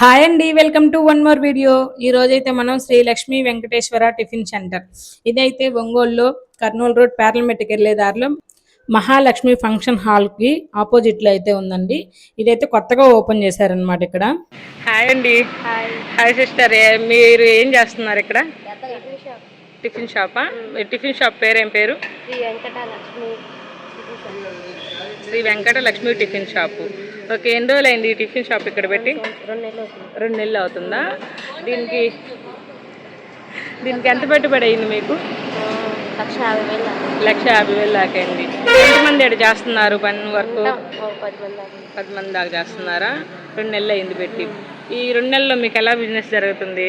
Hi అండి welcome to one more video ఈ రోజైతే మనం శ్రీ లక్ష్మీ వెంకటేశ్వర టిఫిన్ సెంటర్. ఇదైతే ఒంగోలులో కర్నూలు రోడ్ పార్లమెంట్కి వెళ్ళే దారిలో మహాలక్ష్మి ఫంక్షన్ హాల్కి ఆపోజిట్లో అయితే ఉందండి. ఇదైతే కొత్తగా ఓపెన్ చేశారనమాట ఇక్కడ. హాయ్ అండి. హాయ్ సిస్టర్ మీరు ఏం చేస్తున్నారు ఇక్కడ? టిఫిన్ షాపా. Tiffin shop? పేరు ఏం పేరు Sri Venkata Lakshmi tiffin shop. Okay ఎన్ని రోజులు అయింది ఈ టిఫిన్ షాప్ ఇక్కడ పెట్టి? రెండు నెలలు అవుతుంది? దీనికి దీనికి ఎంత పెట్టుబడి అయింది మీకు? లక్ష యాభై వేలు దాకా. అయింది. ఎంతమంది ఇక్కడ చేస్తున్నారు పని వరకు? ఉంటాం, ఒక పది మంది దాకా. పది మంది దాకా చేస్తున్నారా? రెండు నెలలు అయింది పెట్టి. ఈ రెండు నెలల్లో మీకు ఎలా బిజినెస్ జరుగుతుంది?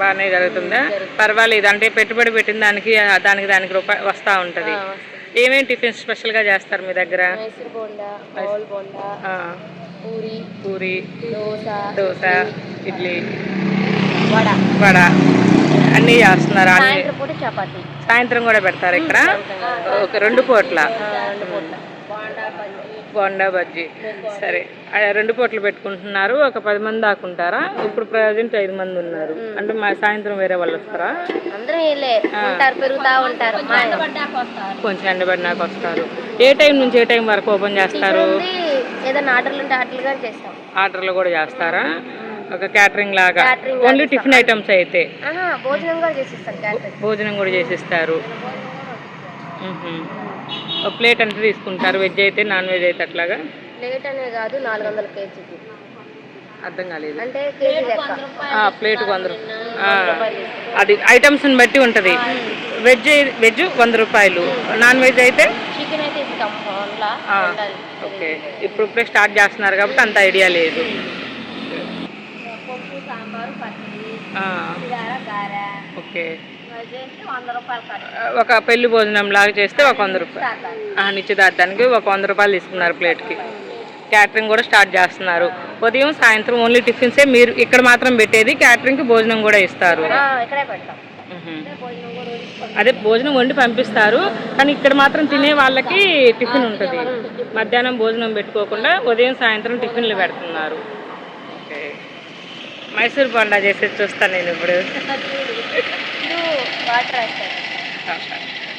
బాగానే జరుగుతుందా? పర్వాలేదు. అంటే పెట్టుబడి పెట్టిన దానికి దానికి దానికి రూపాయి వస్తూ ఉంటుంది. ఏమేమి టిఫిన్స్ స్పెషల్గా చేస్తారు మీ దగ్గర? పూరి పూరి దోశ ఇడ్లీ వడ. అన్నీ చేస్తున్నారు? సాయంత్రం కూడా పెడతారు ఇక్కడ? ఒక రెండు పూట్ల. బోండా బజ్జీ. సరే. రెండు పూటలు పెట్టుకుంటున్నారు. ఒక పది మంది దాకుంటారా? ఇప్పుడు ప్రజెంట్ ఐదు మంది ఉన్నారు. అంటే మా సాయంత్రం వేరే వాళ్ళు వస్తారా? ఉంటారు ఉంటారు. కొంచెం ఎండబడినాక వస్తారు. ఏ టైం నుంచి ఏ టైం వరకు ఓపెన్ చేస్తారు? ఆర్డర్లు కూడా చేస్తారా? ఒక క్యాటరింగ్ లాగా. ఓన్లీ టిఫిన్ ఐటమ్స్ అయితే. ఆహా భోజనం కూడా చేసిస్తాం క్యాటరింగ్. భోజనం కూడా చేసిస్తారు. ప్లేట్ ఎంత తీసుకుంటారు. వెజ్ అయితే నాన్ వెజ్ అయితే అట్లాగా? ప్లేట్ అనే కాదు నాలుగు వందల కేజీకి అర్థం కాలేదు. అంటే ప్లేట్ వంద అది ఐటమ్స్ని బట్టి ఉంటుంది. వెజ్ వెజ్ వంద రూపాయలు. నాన్ వెజ్ అయితే? ఓకే. ఇప్పుడు ఇప్పుడే స్టార్ట్ చేస్తున్నారు కాబట్టి అంత ఐడియా లేదు. పప్పు సాంబారు పచ్చడి ఆ, గార గార. ఓకే. ఒక పెళ్ళి భోజనం లాగా చేస్తే ఒక వంద రూపాయలు. ఆ, నిశ్చితార్థానికి ఒక వంద రూపాయలు తీసుకున్నారు ప్లేట్కి. క్యాటరింగ్ కూడా స్టార్ట్ చేస్తున్నారు. ఉదయం సాయంత్రం ఓన్లీ టిఫిన్సే మీరు ఇక్కడ మాత్రం పెట్టేది క్యాటరింగ్కి భోజనం కూడా ఇస్తారు. అదే భోజనం వండి పంపిస్తారు కానీ ఇక్కడ మాత్రం తినే వాళ్ళకి టిఫిన్ ఉంటుంది. మధ్యాహ్నం భోజనం పెట్టుకోకుండా ఉదయం సాయంత్రం టిఫిన్లు పెడుతున్నారు. ఓకే. మైసూర్ బొండా చేసి చూస్తాను నేను ఇప్పుడు. వాటర్ వేస్తారు.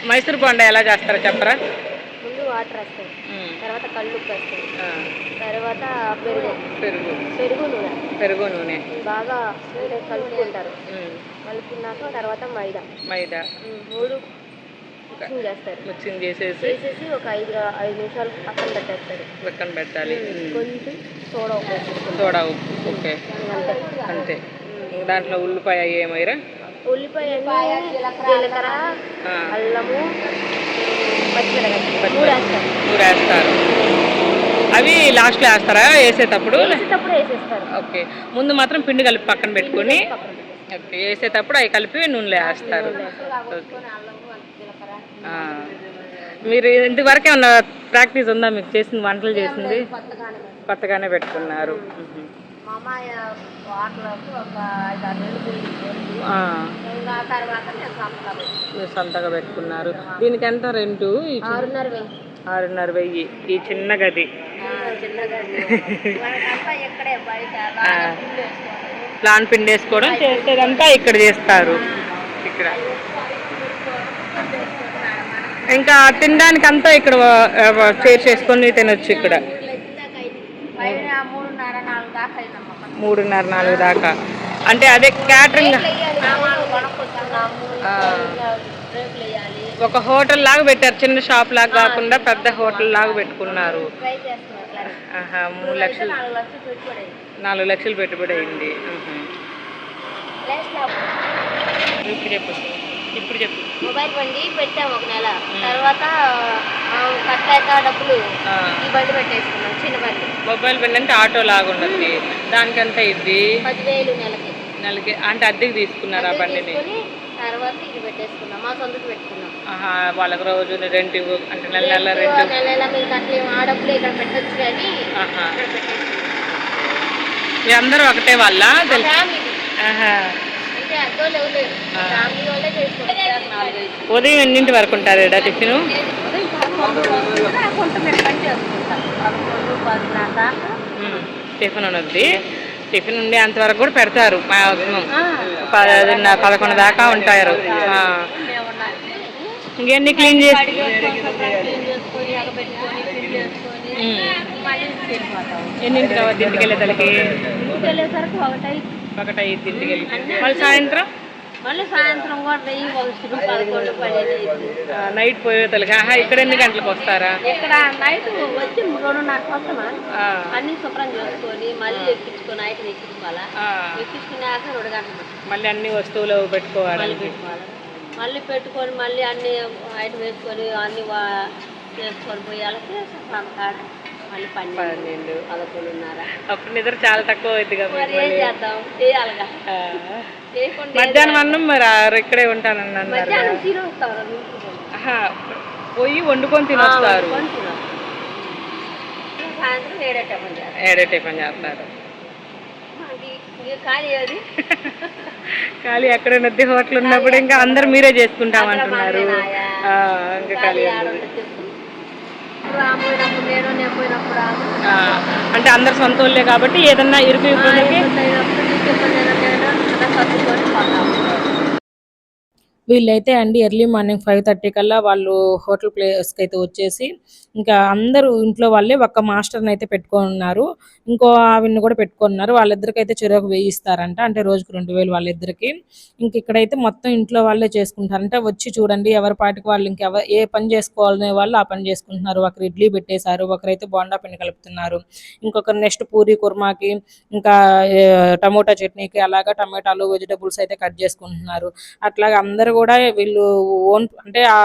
మైసూర్ బొండా ఎలా చేస్తారో చెప్పరా? ముందు వాటర్ వేస్తారు. తర్వాత కళ్ళు ఉప్పు వేస్తారు తర్వాత పెరుగు. పెరుగు. పెరుగు నూనె. పెరుగు నూనె. బాగా నూనె కలుపుకుంటారు. కలుపుకున్నాక తర్వాత మైదా. మైదా. మూడు మిక్సింగ్ చేస్తారు. మిక్సింగ్ చేసేసి చేసేసి ఒక ఐదు ఐదు నిమిషాలు పక్కన పెట్టేస్తారు. పక్కన పెట్టాలి. కొంచెం సోడా ఉప్పు సోడా ఉప్పు ఓకే. అంతే. అంతే. దాంట్లో ఉల్లిపాయ ఏమైరా? ఉల్లిపాయ జీలకర్ర. అల్లము పచ్చిమిరపకాయ మూడు వేస్తారు అవి లాస్ట్లో వేస్తారా? వేసేటప్పుడు? వేసేటప్పుడు వేసేస్తారు. ఓకే. ముందు మాత్రం పిండి కలిపి పక్కన పెట్టుకొని. ఓకే. వేసేటప్పుడు అవి కలిపి నూనెలో వేస్తారు. ఓకే. మీరు ఇంతవరకు ఏమన్నా ప్రాక్టీస్ ఉందా? మీకు చేసింది వంటలు చేసింది? కొత్తగానే పెట్టుకున్నారు. మా అమ్మాయి వాటర్లోకి ఒక ఐదు ఆరు నెలలు పోయింది. ఆ. ఇంకా తర్వాత నేను సంతలో పెట్టాను. మీరు సొంతగా పెట్టుకున్నారు. దీనికి ఎంత రెంటు? ఈ చి- ఆరున్నర వెయ్యి. ఆరున్నర వెయ్యి. ఈ చిన్న గది. చిన్నగా మనకంతా ఇక్కడే బయట. బాగా పుల్లు వేసుకోవాలి. ప్లాన్ పిండి వేసుకోవడం చేసేదంతా ఇక్కడ చేస్తారు. ఇక్కడ. ఇంకా తినడానికి అంతా ఇక్కడ చైర్ చేసుకొని తినొచ్చు ఇక్కడ. మూడున్నర నాలుగు దాకా. అంటే అదే క్యాటరింగ్ ఒక హోటల్ లాగా పెట్టారు చిన్న షాప్ లాగా కాకుండా పెద్ద హోటల్ లాగా పెట్టుకున్నారు. మూడు లక్షలు. నాలుగు లక్షలు పెట్టుబడి అయింది. ఇప్పుడు చెప్పు. మొబైల్ బండి పెట్టాము ఒక నెల. తర్వాత ఆ, కట్ అయితే డబ్బులు. ఈ బండి పెట్టేసుకున్నాం చిన్న బండి. మొబైల్ బిల్ అంటే ఆటో లాగా ఉన్నది దానికి ఎంత ఇది పదివేలు నెలకి. నెలకి. అంటే అద్దెకి తీసుకున్నారు ఆ బండిని? తర్వాత ఇది పెట్టేసుకున్నాం. మా సొంతకు పెట్టుకున్నాం. ఆహా, వాళ్ళకి రోజు రెంట్ ఇవ్వు. అంటే నెల నెల రెంట్ నెల నెల మీరు కట్టలేము. ఆ డబ్బులు ఇక్కడ పెట్టొచ్చు కానీ. ఇక్కడ పెట్టేసుకున్నాం. మీ అందరూ ఒకటే వాళ్ళ? తెలుసు. వాళ్ళే ఉదయం ఎన్నింటి వరకు ఉంటారు ఇక్కడ టిఫిన్? టిఫిన్ ఉన్నది టిఫిన్ ఉండే అంతవరకు కూడా పెడతారు. పదకొండు దాకా ఉంటారు. ఇంకెన్ని క్లీన్ చేసి అవద్ది ఇంటికి వెళ్ళేసరికి ఇంటికి వెళ్ళేసరికి ఒకటై ఒకటి ఐదు ఇంటికి వెళ్ళి మళ్ళీ సాయంత్రం మళ్ళీ సాయంత్రం నైట్ పోయేతలకి ఆహా ఇక్కడ ఎన్ని గంటలకు వస్తారా? ఇక్కడ నైట్ వచ్చి రెండున్నరకు వస్తామా? అన్ని శుభ్రం చేసుకొని మళ్ళీ ఎక్కించుకొని నైట్ ఎక్కించుకోవాలా? ఎక్కించుకున్నాక రెండు గంటలు మళ్ళీ అన్ని వస్తువులు పెట్టుకోవాలి. మళ్ళీ పెట్టుకోవాలి. మళ్ళీ పెట్టుకొని మళ్ళీ అన్ని ఐటమ్ వేసుకొని అన్ని చేసుకొని శుభ్రం కాడ మళ్ళీ పన్నెండు. పదకొండున్నర. అప్పుడు నిద్ర చాలా తక్కువ అవుతుంది కదా ఏం చేద్దాం? చేయాలిగా. మధ్యాహ్నం అన్నం మరి ఇక్కడే ఉంటానని అన్నారు పోయి. వండుకొని తినొస్తారు. సాయంత్రం ఏడే టిఫిన్ చేస్తారు. ఖాళీ ఎక్కడ నద్ది హోటల్ ఉన్నప్పుడు ఇంకా అందరు మీరే చేసుకుంటాం అంటున్నారు. మాదేనాయా? ఆ, ఇంకా ఖాళీ అంటే అందరు సొంత వాళ్ళే కాబట్టి ఏదన్నా ఇరుకు ఇబ్బందికి వీళ్ళైతే అండి ఎర్లీ మార్నింగ్ ఫైవ్ థర్టీ కల్లా వాళ్ళు హోటల్ ప్లేస్కి అయితే వచ్చేసి ఇంకా అందరూ ఇంట్లో వాళ్ళే ఒక్క మాస్టర్ని అయితే పెట్టుకొని ఉన్నారు ఇంకో ఆవిడని కూడా పెట్టుకొని ఉన్నారు వాళ్ళిద్దరికి అయితే చెరుకు వెయ్యి ఇస్తారంట అంటే రోజుకు రెండు వేలు వాళ్ళిద్దరికి. ఇంక ఇక్కడైతే మొత్తం ఇంట్లో వాళ్ళే చేసుకుంటారంట. వచ్చి చూడండి ఎవరి పాటికి వాళ్ళు ఇంకెవ ఏ పని చేసుకోవాలనే వాళ్ళు ఆ పని చేసుకుంటున్నారు. ఒకరు ఇడ్లీ పెట్టేశారు ఒకరైతే బోండా పిండి కలుపుతున్నారు. ఇంకొకరు నెక్స్ట్ పూరి కుర్మాకి ఇంకా టమోటా చట్నీకి అలాగా టమాటాలు వెజిటబుల్స్ అయితే కట్ చేసుకుంటున్నారు. అట్లాగే అందరూ కూడా వీళ్ళు ఓన్ అంటే ఆ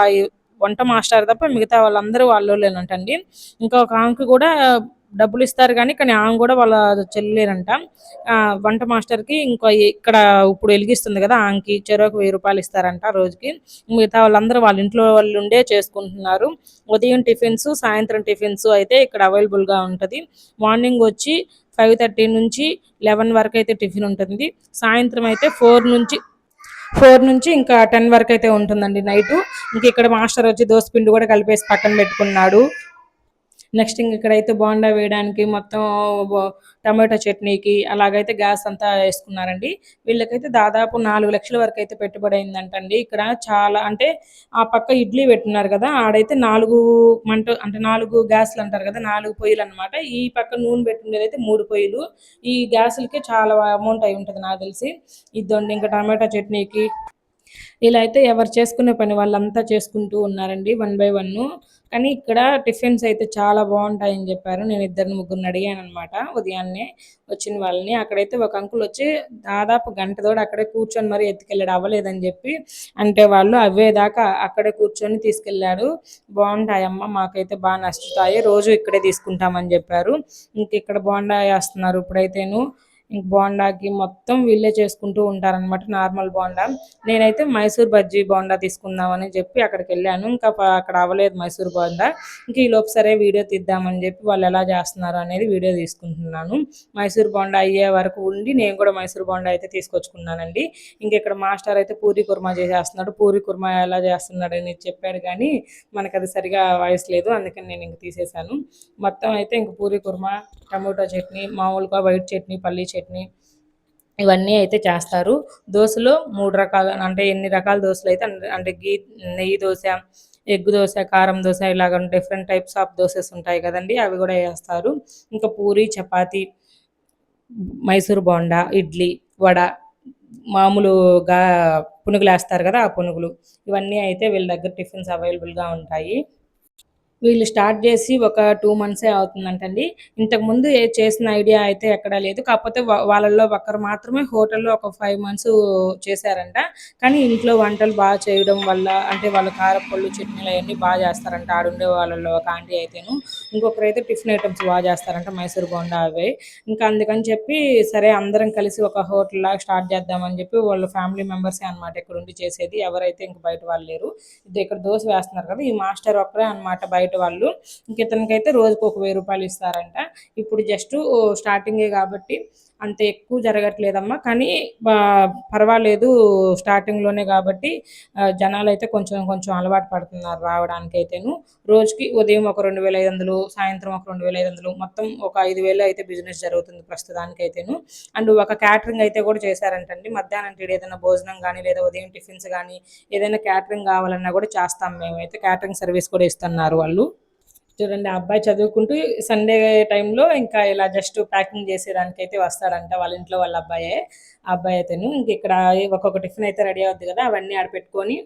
వంట మాస్టర్ తప్ప మిగతా వాళ్ళందరూ వాళ్ళోళ్ళేనంటండి ఇంకా ఒక ఆమెకి కూడా డబ్బులు ఇస్తారు కానీ కానీ ఆమె కూడా వాళ్ళ చెల్లేనంట ఆ, వంట మాస్టర్కి ఇంకా ఇక్కడ ఇప్పుడు వెలిగిస్తుంది కదా ఆమెకి చెరుకు వెయ్యి రూపాయలు ఇస్తారంట రోజుకి. మిగతా వాళ్ళందరూ వాళ్ళ ఇంట్లో వాళ్ళు ఉండే చేసుకుంటున్నారు. ఉదయం టిఫిన్స్ సాయంత్రం టిఫిన్స్ అయితే ఇక్కడ అవైలబుల్గా ఉంటుంది. మార్నింగ్ వచ్చి ఫైవ్ థర్టీ నుంచి లెవెన్ వరకు అయితే టిఫిన్ ఉంటుంది. సాయంత్రం అయితే ఫోర్ నుంచి ఫోర్ నుంచి ఇంకా టెన్ వరకు అయితే ఉంటుందండి నైట్. ఇంక ఇక్కడ మాస్టర్ వచ్చి దోశ పిండి కూడా కలిపేసి పక్కన పెట్టుకున్నాడు. నెక్స్ట్ ఇంక ఇక్కడైతే బోండా వేయడానికి మొత్తం టమాటో చట్నీకి అలాగైతే గ్యాస్ అంతా వేసుకున్నారండి. వీళ్ళకైతే దాదాపు నాలుగు లక్షల వరకు అయితే పెట్టుబడి అయిందంటండి ఇక్కడ చాలా అంటే ఆ పక్క ఇడ్లీ పెట్టున్నారు కదా ఆడైతే నాలుగు మంట అంటే నాలుగు గ్యాస్లు అంటారు కదా నాలుగు పొయ్యిలు అనమాట ఈ పక్క నూనె పెట్టుండేది అయితే మూడు పొయ్యిలు. ఈ గ్యాసులకే చాలా అమౌంట్ అయి ఉంటుంది నాకు తెలిసి. ఇద్దండి ఇంకా టమాటా చట్నీకి. ఇలా అయితే ఎవరు చేసుకునే పని వాళ్ళంతా చేసుకుంటూ ఉన్నారండి వన్ బై వన్. కానీ ఇక్కడ టిఫిన్స్ అయితే చాలా బాగుంటాయని చెప్పారు. నేను ఇద్దరు ముగ్గురిని అడిగాను అనమాట ఉదయాన్నే వచ్చిన వాళ్ళని. అక్కడైతే ఒక అంకుల్ వచ్చి దాదాపు గంట తోడు అక్కడే కూర్చొని మరి ఎత్తుకెళ్ళాడు అవ్వలేదని చెప్పి. అంటే వాళ్ళు అవ్వేదాకా అక్కడే కూర్చొని తీసుకెళ్ళాడు. బాగుంటాయమ్మ మాకైతే బాగా నచ్చుతాయి. రోజు ఇక్కడే తీసుకుంటామని చెప్పారు. ఇంక ఇక్కడ బాగుంటాయి వేస్తున్నారు ఇప్పుడైతేను. బోండాకి మొత్తం వీళ్ళే చేసుకుంటూ ఉంటారనమాట నార్మల్ బోండా. నేనైతే మైసూర్ బజ్జీ బోండా తీసుకుందామని చెప్పి అక్కడికి వెళ్ళాను. ఇంకా అక్కడ అవ్వలేదు మైసూర్ బోండా. ఇంకా ఈ లోపు సరే వీడియో తీద్దామని చెప్పి వాళ్ళు ఎలా చేస్తున్నారు అనేది వీడియో తీసుకుంటున్నాను. మైసూర్ బోండా అయ్యే వరకు ఉండి నేను కూడా మైసూర్ బోండా అయితే తీసుకొచ్చుకున్నానండి. ఇంక ఇక్కడ మాస్టర్ అయితే పూరి కుర్మా చేసేస్తున్నాడు. పూరి కుర్మా ఎలా చేస్తున్నాడు అని చెప్పాడు కానీ మనకు అది సరిగా వాయిస్ లేదు. అందుకని నేను ఇంక తీసేశాను. మొత్తం అయితే ఇంక పూరి కుర్మా టమోటా చట్నీ మామూలుగా వైట్ చట్నీ పల్లీ చట్నీ ఇవన్నీ అయితే చేస్తారు. దోశలో మూడు రకాల అంటే ఎన్ని రకాల దోశలు అయితే అంటే గీ నెయ్యి దోశ ఎగ్ దోశ కారం దోశ ఇలాగ డిఫరెంట్ టైప్స్ ఆఫ్ దోసెస్ ఉంటాయి కదండి అవి కూడా వేస్తారు. ఇంకా పూరి చపాతి మైసూర్ బోండా ఇడ్లీ వడ మామూలుగా పునుగులు వేస్తారు కదా ఆ పునుగులు. ఇవన్నీ అయితే వీళ్ళ దగ్గర టిఫిన్స్ అవైలబుల్గా ఉంటాయి. వీళ్ళు స్టార్ట్ చేసి ఒక టూ మంత్సే అవుతుందంటండి. ఇంతకు ముందు ఏ చేసిన ఐడియా అయితే ఎక్కడా లేదు. కాకపోతే వాళ్ళల్లో ఒకరు మాత్రమే హోటల్లో ఒక ఫైవ్ మంత్స్ చేశారంట. కానీ ఇంట్లో వంటలు బాగా చేయడం వల్ల అంటే వాళ్ళ కారపళ్ళు చట్నీలు అవన్నీ బాగా చేస్తారంట. ఆడుండే వాళ్ళల్లో ఒక ఆంటీ అయితేను. ఇంకొకరు అయితే టిఫిన్ ఐటమ్స్ బాగా చేస్తారంట. మైసూర్ బోండా అవి. ఇంకా అందుకని చెప్పి సరే అందరం కలిసి ఒక హోటల్ లాగా స్టార్ట్ చేద్దామని చెప్పి వాళ్ళ ఫ్యామిలీ మెంబర్సే అనమాట ఇక్కడ ఉండి చేసేది. ఎవరైతే ఇంక బయట వాళ్ళు లేరు. ఇది ఇక్కడ దోశ వేస్తున్నారు కదా ఈ మాస్టర్ ఒక్కరే అనమాట బయట వాళ్ళు. ఇంక ఇతనికైతే రోజుకు ఒక వెయ్యి రూపాయలు ఇస్తారంట. ఇప్పుడు జస్ట్ స్టార్టింగే కాబట్టి అంత ఎక్కువ జరగట్లేదమ్మా. కానీ పర్వాలేదు స్టార్టింగ్లోనే కాబట్టి జనాలు అయితే కొంచెం కొంచెం అలవాటు పడుతున్నారు రావడానికి అయితేను రోజుకి ఉదయం ఒక రెండు వేల ఐదు వందలు సాయంత్రం ఒక రెండు వేల ఐదు వందలు మొత్తం ఒక ఐదు వేలు అయితే బిజినెస్ జరుగుతుంది ప్రస్తుతానికి అయితేను అండ్ ఒక క్యాటరింగ్ అయితే కూడా చేశారంటండి. మధ్యాహ్నం టీడీ ఏదైనా భోజనం కానీ లేదా ఉదయం టిఫిన్స్ కానీ ఏదైనా క్యాటరింగ్ కావాలన్నా కూడా చేస్తాం మేమైతే. క్యాటరింగ్ సర్వీస్ కూడా ఇస్తున్నారు వాళ్ళు. చూడండి ఆ అబ్బాయి చదువుకుంటూ సండే టైంలో ఇంకా ఇలా జస్ట్ ప్యాకింగ్ చేసేదానికి అయితే వస్తాడంట వాళ్ళ ఇంట్లో వాళ్ళ అబ్బాయే. ఆ అబ్బాయి అయితేను ఇంక ఇక్కడ ఒక్కొక్క టిఫిన్ అయితే రెడీ అవుద్ది కదా అవన్నీ ఆడ పెట్టుకొని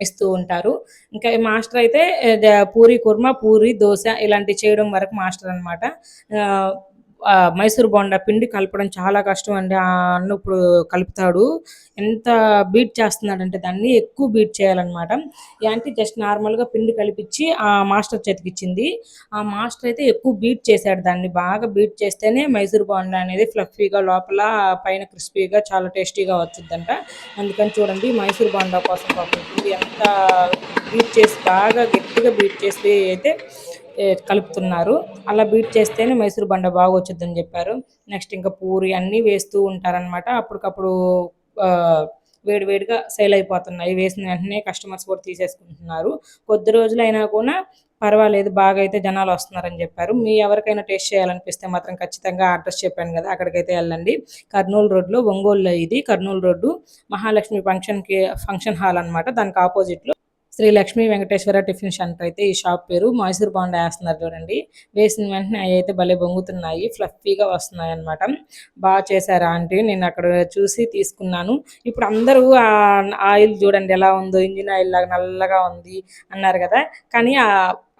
ఇస్తూ ఉంటారు. ఇంకా మాస్టర్ అయితే పూరి కుర్మా పూరి దోశ ఇలాంటివి చేయడం వరకు మాస్టర్ అనమాట మైసూర్ బోండా పిండి కలపడం చాలా కష్టం అండి. ఆ అన్న ఇప్పుడు కలుపుతాడు. ఎంత బీట్ చేస్తున్నాడంటే దాన్ని ఎక్కువ బీట్ చేయాలన్నమాట. యాంటీ జస్ట్ నార్మల్గా పిండి కలిపించి ఆ మాస్టర్ చేతికిచ్చింది ఆ మాస్టర్ అయితే ఎక్కువ బీట్ చేశాడు దాన్ని. బాగా బీట్ చేస్తేనే మైసూర్ బోండా అనేది ఫ్లఫీగా లోపల పైన క్రిస్పీగా చాలా టేస్టీగా వచ్చిందంట అందుకని చూడండి మైసూర్ బోండా కోసం పాపం ఎంత బీట్ చేసి బాగా గట్టిగా బీట్ చేసి అయితే కలుపుతున్నారు. అలా బీట్ చేస్తేనే మైసూర్ బండ బాగా వచ్చిందని చెప్పారు. నెక్స్ట్ ఇంకా పూరి అన్నీ వేస్తూ ఉంటారనమాట అప్పటికప్పుడు వేడివేడిగా సేల్ అయిపోతున్నాయి. వేసిన వెంటనే కస్టమర్స్ కూడా తీసేసుకుంటున్నారు. కొద్ది రోజులైనా కూడా పర్వాలేదు బాగా అయితే జనాలు వస్తున్నారని చెప్పారు. మీ ఎవరికైనా టేస్ట్ చేయాలనిపిస్తే మాత్రం ఖచ్చితంగా అడ్రస్ చెప్పాను కదా అక్కడికైతే వెళ్ళండి. కర్నూలు రోడ్లో ఒంగోలులో ఇది. కర్నూలు రోడ్డు మహాలక్ష్మి ఫంక్షన్కి ఫంక్షన్ హాల్ అన్నమాట. దానికి ఆపోజిట్లో శ్రీ లక్ష్మీ వెంకటేశ్వర టిఫిన్ సెంటర్ అయితే ఈ షాప్ పేరు. మైసూర్ బాండా వేస్తున్నారు చూడండి. వేసిన వెంటనే అవి అయితే భలే బొంగుతున్నాయి. ఫ్లఫీగా వస్తున్నాయి అనమాట బాగా చేశారా ఆంటీ? నేను అక్కడ చూసి తీసుకున్నాను. ఇప్పుడు అందరూ ఆ ఆయిల్ చూడండి ఎలా ఉందో ఇంజిన్ ఆయిల్ లాగా నల్లగా ఉంది అన్నారు కదా. కానీ ఆ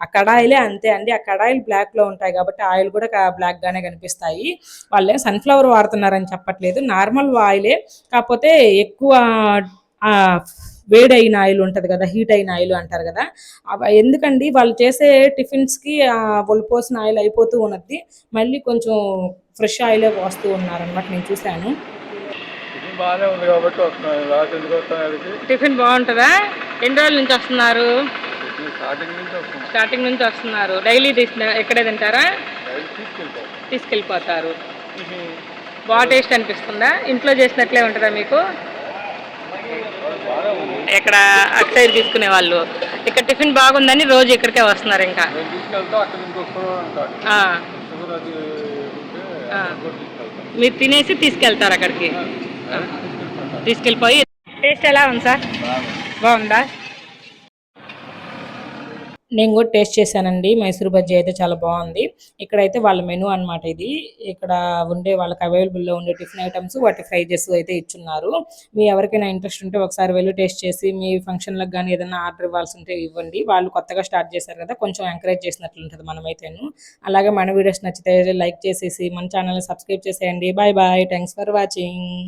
ఆ కడాయిలే అంతే అండి. ఆ కడాయిలు బ్లాక్లో ఉంటాయి కాబట్టి ఆయిల్ కూడా బ్లాక్గానే బ్లాక్ గానే కనిపిస్తాయి. వాళ్ళే సన్ఫ్లవర్ వాడుతున్నారని చెప్పట్లేదు. నార్మల్ ఆయిలే కాకపోతే ఎక్కువ ఆ, వేడైన ఆయిల్ ఉంటుంది కదా హీట్ అయిన ఆయిల్ అంటారు కదా. అవ ఎందుకండి? వాళ్ళు చేసే టిఫిన్స్కి వాళ్ళు పోసిన ఆయిల్ అయిపోతూ ఉన్నది. మళ్ళీ కొంచెం ఫ్రెష్ ఆయిలే పోస్తూ ఉన్నారనమాట నేను చూశాను. టిఫిన్ బాగానే ఉంది కాబట్టి వస్తున్నాను లాస్ట్ ఎందుకు వస్తాను అడిగి? టిఫిన్ బాగుంటుందా? ఎన్ని రోజుల నుంచి వస్తున్నారు? స్టార్టింగ్ నుంచి వస్తున్నాను స్టార్టింగ్ నుంచి వస్తున్నారు. డైలీ ఎక్కడే తింటారా? తీసుకెళ్ళిపోతారు. బాగా టేస్ట్ అనిపిస్తుందా? ఇంట్లో చేసినట్లే ఉంటుందా మీకు? ఇక్కడ అటు సైడ్ తీసుకునే వాళ్ళు. ఇక్కడ టిఫిన్ బాగుందని రోజు ఇక్కడికే వస్తున్నారు ఇంకా. మీరు తినేసి తీసుకెళ్తారు అక్కడికి. తీసుకెళ్ళిపోయి టేస్ట్ ఎలా ఉంది సార్? బాగుందా? నేను కూడా టేస్ట్ చేశానండి. మైసూర్ బజ్జీ అయితే చాలా బాగుంది. ఇక్కడైతే వాళ్ళ మెనూ అన్నమాట ఇది. ఇక్కడ ఉండే వాళ్ళకి అవైలబుల్లో ఉండే టిఫిన్ ఐటమ్స్ వాటి ప్రైజెస్ అయితే ఇచ్చున్నారు. మీ ఎవరికైనా ఇంట్రెస్ట్ ఉంటే ఒకసారి వెళ్ళి టేస్ట్ చేసి మీ ఫంక్షన్లకు కానీ ఏదైనా ఆర్డర్ ఇవ్వాల్సి ఉంటే ఇవ్వండి. వాళ్ళు కొత్తగా స్టార్ట్ చేశారు కదా కొంచెం ఎంకరేజ్ చేసినట్లు ఉంటుంది మనమైతేను. అలాగే మన వీడియోస్ నచ్చితే లైక్ చేసేసి మన ఛానల్ని సబ్స్క్రైబ్ చేసేయండి. Bye bye. Thanks for watching.